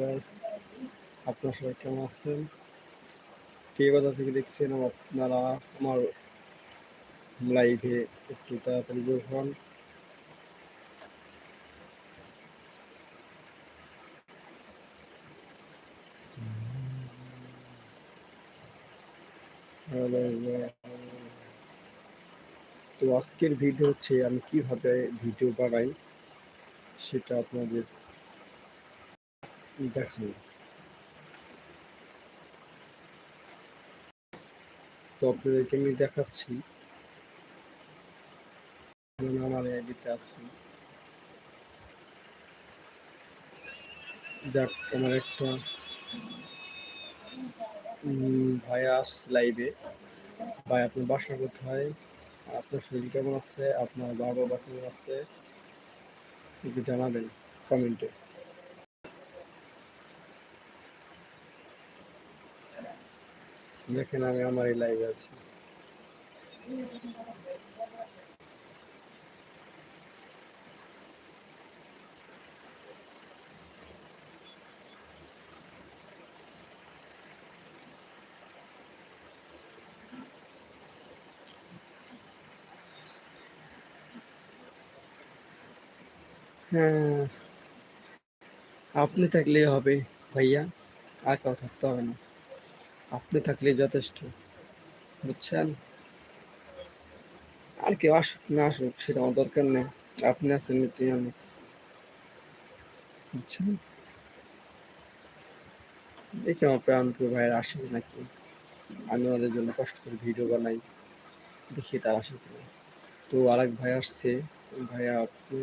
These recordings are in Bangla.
গাইস আপনারা সবাই কেমন আছেন? কে কোথা থেকে দেখছেন? আপনারা আমার লাইভে একটু তাড়াতাড়ি যোগ হন। তো আজকের ভিডিও হচ্ছে আমি কীভাবে ভিডিও বানাই সেটা আপনাদের দেখানো তো আপনাদেরকে আমি দেখাচ্ছি। আমার আইডিতে আছি। যাক আমার একটা উম, ভাই আস লাইভে। ভাই আপনার বাসা কোথায়? আপনার শরীর কেমন আছে? আপনার বাবা বাবা কেমন আছে? একটু জানাবেন কমেন্টে। দেখেন আমি আমার এই লাইভে আছি। হ্যাঁ আপনি থাকলেই হবে, ভাইয়া। আর কেউ থাকতে হবে না। আপনি থাকলেই যথেষ্ট, বুঝছেন? আর কেউ আসুক না আসুক, সেটা আমার দরকার নেই। আপনি আছেন নিতেই আমি, বুঝছেন? দেখি আমার প্রাণপ্রিয় ভাইয়ের আসে নাকি। আমি ওদের জন্য কষ্ট করে ভিডিও বানাই, দেখি তার আসে কিনা তো আরেক ভাই আসছে, ভাইয়া আপনি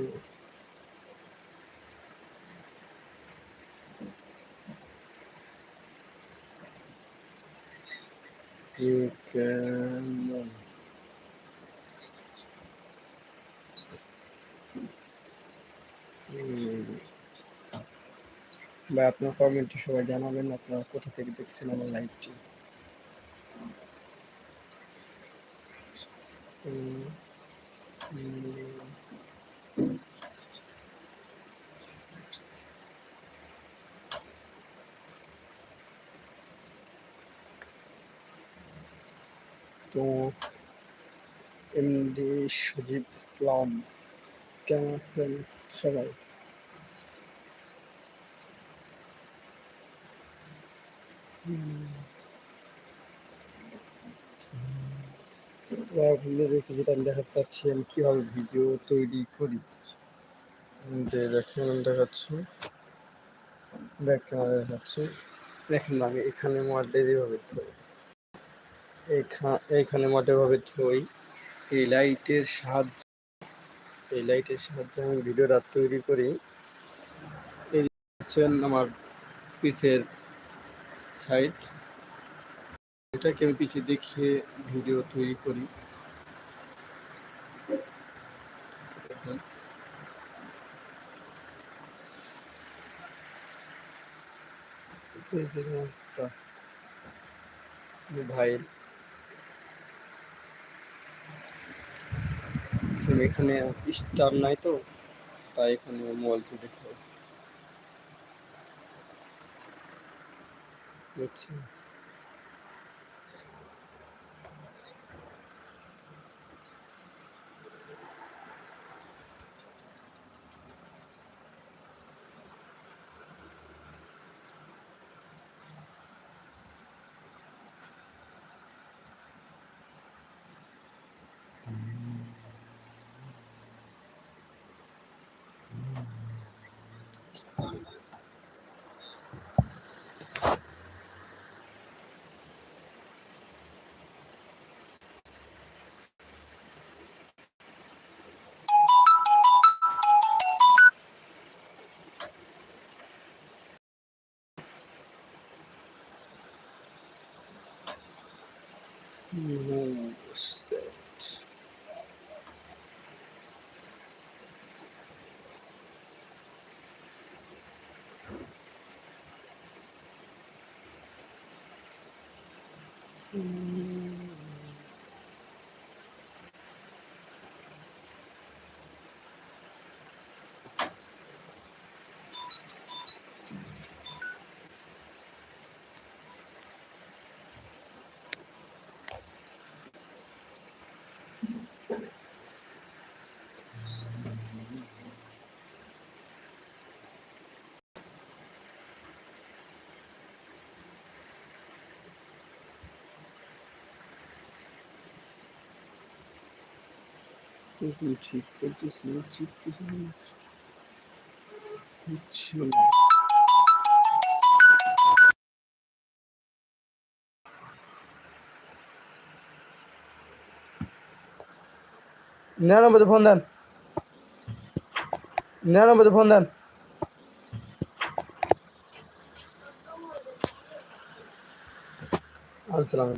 You can বা আপনার কমেন্টে সবাই জানাবেন আপনারা কোথা থেকে দেখছেন আমার লাইভটি। তো এমডি সজীব ইসলাম, কেমন আছেন সবাই? আপনাদেরকে যেটা আমি দেখাতে পাচ্ছি, আমি কীভাবে ভিডিও তৈরি করি? যে দেখেন, আমি দেখাচ্ছি। ব্যাক ক্যামেরা দেখাচ্ছি। দেখেন, আমি এখানে মাঠে যেভাবে এইখা- এইখানে মাঠে ভাবে থই। এই লাইটের সাহায্যে, এই লাইটের সাহায্যে আমি ভিডিওটা তৈরি করি। এই হচ্ছেন আমার পিসের সাইড এটাকে আমি পিছিয়ে দেখিয়ে ভিডিও তৈরি করি। ভাই আসলে এখানে স্টার নাই তো তাই এখানে মোবাইল থেকে দেখতে হবে। もうして。嗯。Gucci, Gucci, Gucci, Gucci, Gucci. Ne aramadı fondan? Ne aramadı fondan? Abi selam.